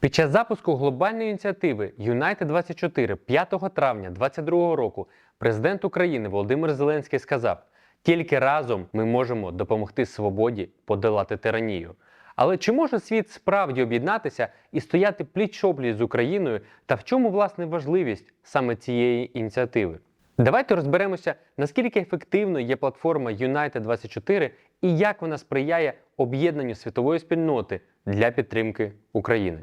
Під час запуску глобальної ініціативи United 24 5 травня 2022 року президент України Володимир Зеленський сказав: тільки разом ми можемо допомогти свободі подолати тиранію. Але чи може світ справді об'єднатися і стояти пліч-опліч з Україною та в чому власне важливість саме цієї ініціативи? Давайте розберемося, наскільки ефективною є платформа United 24 і як вона сприяє об'єднанню світової спільноти для підтримки України.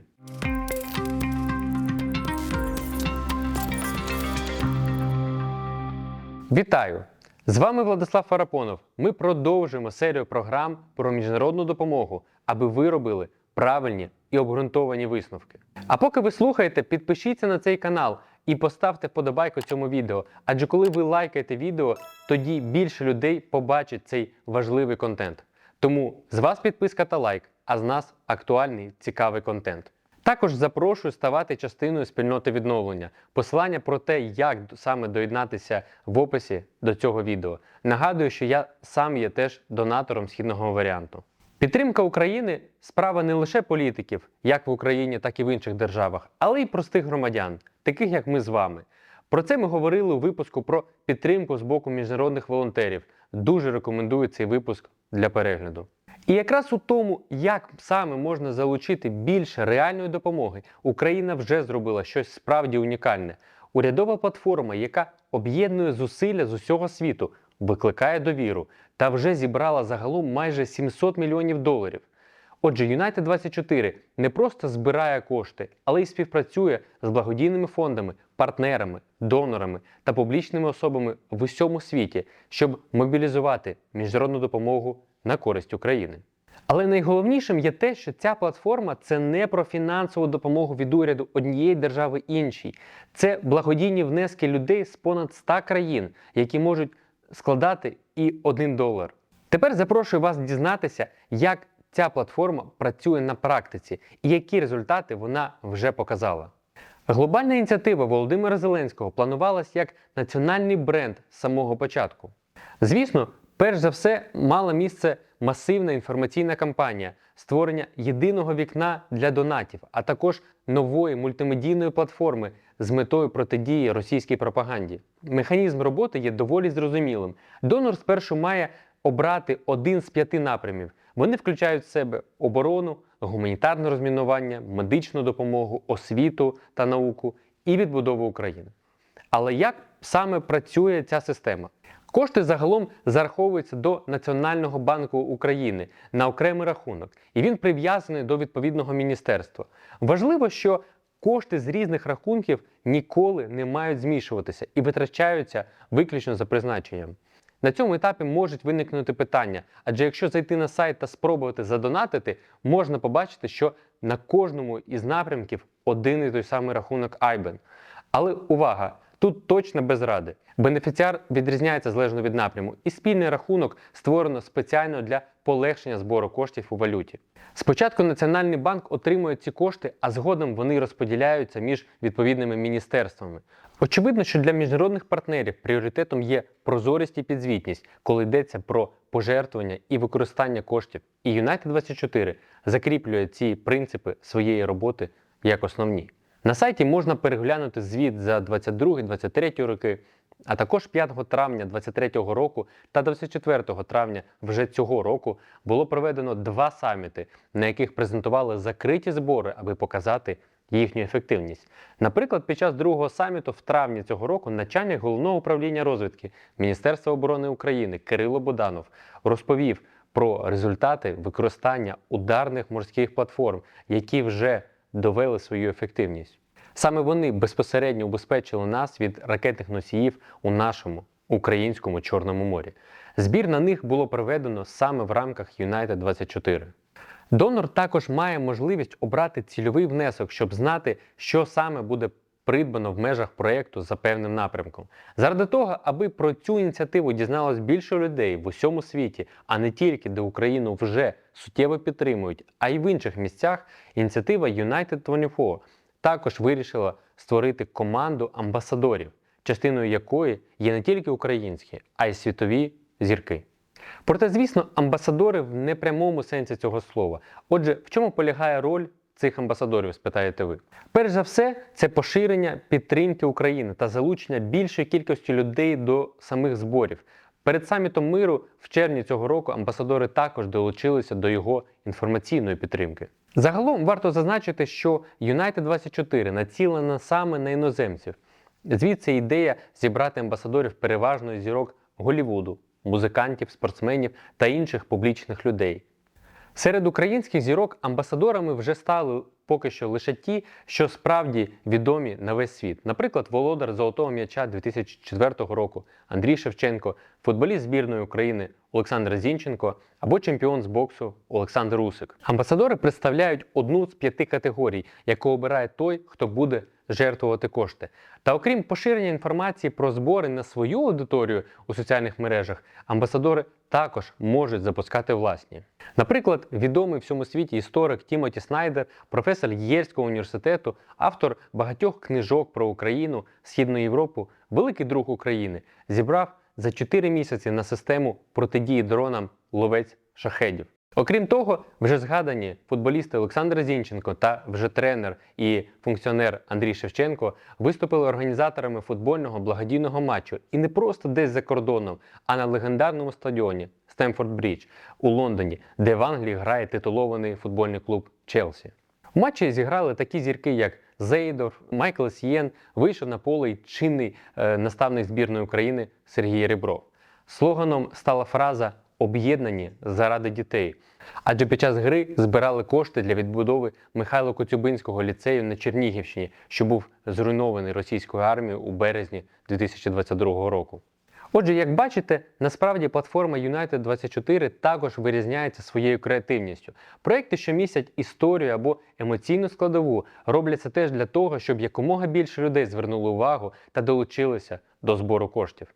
Вітаю! З вами Владислав Фарапонов. Ми продовжуємо серію програм про міжнародну допомогу, аби ви робили правильні і обґрунтовані висновки. А поки ви слухаєте, підпишіться на цей канал і поставте вподобайку цьому відео. Адже коли ви лайкаєте відео, тоді більше людей побачить цей важливий контент. Тому з вас підписка та лайк, а з нас актуальний цікавий контент. Також запрошую ставати частиною спільноти відновлення. Посилання про те, як саме доєднатися в описі до цього відео. Нагадую, що я сам є теж донатором східного варіанту. Підтримка України справа не лише політиків, як в Україні, так і в інших державах, але й простих громадян, таких як ми з вами. Про це ми говорили у випуску про підтримку з боку міжнародних волонтерів. Дуже рекомендую цей випуск для перегляду. І якраз у тому, як саме можна залучити більше реальної допомоги, Україна вже зробила щось справді унікальне. Урядова платформа, яка об'єднує зусилля з усього світу, викликає довіру та вже зібрала загалом майже 700 мільйонів доларів. Отже, United 24 не просто збирає кошти, але й співпрацює з благодійними фондами, партнерами, донорами та публічними особами в усьому світі, щоб мобілізувати міжнародну допомогу на користь України. Але найголовнішим є те, що ця платформа це не про фінансову допомогу від уряду однієї держави іншій. Це благодійні внески людей з понад 100 країн, які можуть складати і 1 долар. Тепер запрошую вас дізнатися, як ця платформа працює на практиці і які результати вона вже показала. Глобальна ініціатива Володимира Зеленського планувалась як національний бренд з самого початку. Звісно, перш за все мала місце масивна інформаційна кампанія, створення єдиного вікна для донатів, а також нової мультимедійної платформи з метою протидії російській пропаганді. Механізм роботи є доволі зрозумілим. Донор спершу має обрати один з п'яти напрямів. Вони включають в себе оборону, гуманітарне розмінування, медичну допомогу, освіту та науку і відбудову України. Але як саме працює ця система? Кошти загалом зараховуються до Національного банку України на окремий рахунок, і він прив'язаний до відповідного міністерства. Важливо, що кошти з різних рахунків ніколи не мають змішуватися і витрачаються виключно за призначенням. На цьому етапі можуть виникнути питання, адже якщо зайти на сайт та спробувати задонатити, можна побачити, що на кожному із напрямків один і той самий рахунок IBAN. Але увага! Тут точно без ради. Бенефіціар відрізняється залежно від напряму, і спільний рахунок створено спеціально для полегшення збору коштів у валюті. Спочатку Національний банк отримує ці кошти, а згодом вони розподіляються між відповідними міністерствами. Очевидно, що для міжнародних партнерів пріоритетом є прозорість і підзвітність, коли йдеться про пожертвування і використання коштів. І United 24 закріплює ці принципи своєї роботи як основні. На сайті можна переглянути звіт за 22-23 роки, а також 5 травня 2023 року та 24 травня вже цього року було проведено два саміти, на яких презентували закриті збори, аби показати їхню ефективність. Наприклад, під час другого саміту в травні цього року начальник головного управління розвідки Міністерства оборони України Кирило Боданов розповів про результати використання ударних морських платформ, які вже довели свою ефективність. Саме вони безпосередньо убезпечили нас від ракетних носіїв у нашому українському Чорному морі. Збір на них було проведено саме в рамках United 24. Донор також має можливість обрати цільовий внесок, щоб знати, що саме буде придбано в межах проєкту за певним напрямком. Заради того, аби про цю ініціативу дізналось більше людей в усьому світі, а не тільки де Україну вже суттєво підтримують, а й в інших місцях, ініціатива United 24 також вирішила створити команду амбасадорів, частиною якої є не тільки українські, а й світові зірки. Проте, звісно, амбасадори в непрямому сенсі цього слова. Отже, в чому полягає роль цих амбасадорів, спитаєте ви? Перш за все, це поширення підтримки України та залучення більшої кількості людей до самих зборів. Перед самітом миру в червні цього року амбасадори також долучилися до його інформаційної підтримки. Загалом варто зазначити, що United 24 націлена саме на іноземців. Звідси ідея зібрати амбасадорів переважно зірок Голівуду, музикантів, спортсменів та інших публічних людей. Серед українських зірок амбасадорами вже стали поки що лише ті, що справді відомі на весь світ. Наприклад, володар золотого м'яча 2004 року Андрій Шевченко, футболіст збірної України Олександр Зінченко або чемпіон з боксу Олександр Усик. Амбасадори представляють одну з п'яти категорій, яку обирає той, хто буде жертвувати кошти. Та окрім поширення інформації про збори на свою аудиторію у соціальних мережах, амбасадори також можуть запускати власні. Наприклад, відомий всьому світі історик Тімоті Снайдер, професор Єльського університету, автор багатьох книжок про Україну, Східну Європу, великий друг України, зібрав за 4 місяці на систему протидії дронам ловець шахедів. Окрім того, вже згадані футболісти Олександр Зінченко та вже тренер і функціонер Андрій Шевченко виступили організаторами футбольного благодійного матчу і не просто десь за кордоном, а на легендарному стадіоні Стемфорд Брідж у Лондоні, де в Англії грає титулований футбольний клуб Челсі. У матчі зіграли такі зірки, як Зейдор, Майкл Сієн, вийшов на поле й чинний е, наставник збірної України Сергій Ребров. Слоганом стала фраза Об'єднані заради дітей. Адже під час гри збирали кошти для відбудови Михайло Коцюбинського ліцею на Чернігівщині, що був зруйнований російською армією у березні 2022 року. Отже, як бачите, насправді платформа United 24 також вирізняється своєю креативністю. Проекти, що містять історію або емоційну складову, робляться теж для того, щоб якомога більше людей звернули увагу та долучилися до збору коштів.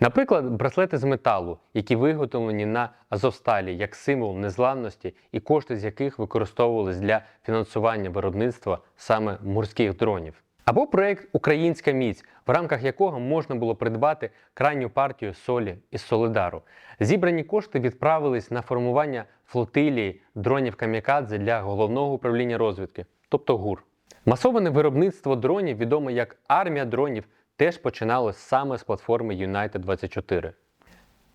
Наприклад, браслети з металу, які виготовлені на Азовсталі як символ незламності, і кошти з яких використовувались для фінансування виробництва саме морських дронів. Або проект Українська міць, в рамках якого можна було придбати крайню партію солі із Солидару. Зібрані кошти відправились на формування флотилії дронів камікадзе для головного управління розвідки, тобто ГУР. Масоване виробництво дронів, відоме як армія дронів, теж починалось саме з платформи United 24.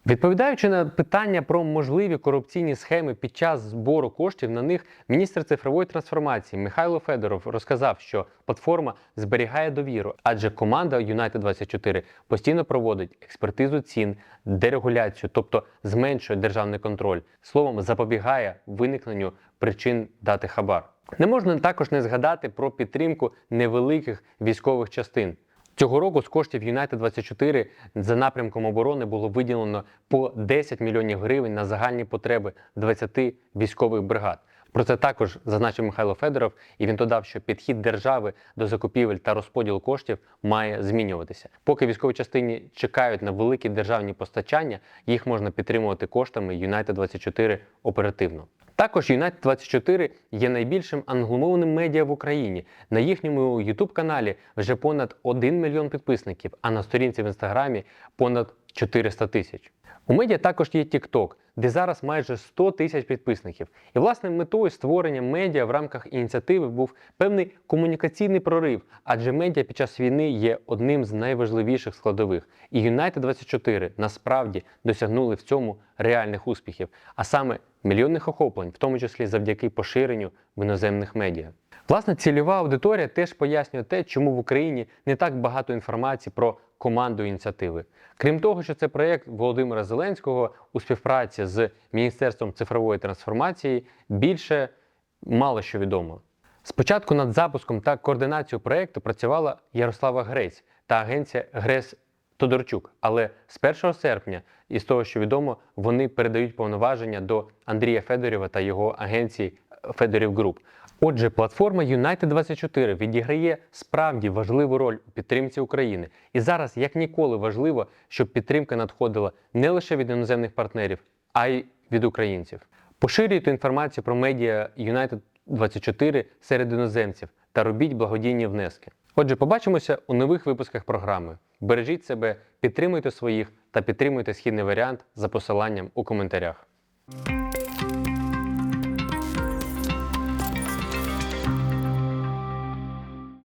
Відповідаючи на питання про можливі корупційні схеми під час збору коштів на них, міністр цифрової трансформації Михайло Федоров розказав, що платформа зберігає довіру, адже команда United 24 постійно проводить експертизу цін, дерегуляцію, тобто зменшує державний контроль, словом, запобігає виникненню причин дати хабар. Не можна також не згадати про підтримку невеликих військових частин. Цього року з коштів United 24 за напрямком оборони було виділено по 10 мільйонів гривень на загальні потреби 20 військових бригад. Про це також зазначив Михайло Федоров, і він додав, що підхід держави до закупівель та розподілу коштів має змінюватися. Поки військові частині чекають на великі державні постачання, їх можна підтримувати коштами United 24 оперативно. Також United 24 є найбільшим англомовним медіа в Україні. На їхньому youtube каналі вже понад 1 мільйон підписників, а на сторінці в інстаграмі понад 400 тисяч. У медіа також є TikTok, де зараз майже 100 тисяч підписників. І власне метою створення медіа в рамках ініціативи був певний комунікаційний прорив, адже медіа під час війни є одним з найважливіших складових. І United 24 насправді досягнули в цьому реальних успіхів, а саме мільйонних охоплень, в тому числі завдяки поширенню в іноземних медіа. Власне, цільова аудиторія теж пояснює те, чому в Україні не так багато інформації про команду ініціативи. Крім того, що це проєкт Володимира Зеленського у співпраці з Міністерством цифрової трансформації, більше мало що відомо. Спочатку над запуском та координацією проєкту працювала Ярослава Грець та агенція Грес Тодорчук. Але з 1 серпня, із того, що відомо, вони передають повноваження до Андрія Федорєва та його агенції Федорів Груп. Отже, платформа United 24 відіграє справді важливу роль у підтримці України. І зараз, як ніколи, важливо, щоб підтримка надходила не лише від іноземних партнерів, а й від українців. Поширюйте інформацію про медіа United 24 серед іноземців та робіть благодійні внески. Отже, побачимося у нових випусках програми. Бережіть себе, підтримуйте своїх та підтримуйте східний варіант за посиланням у коментарях.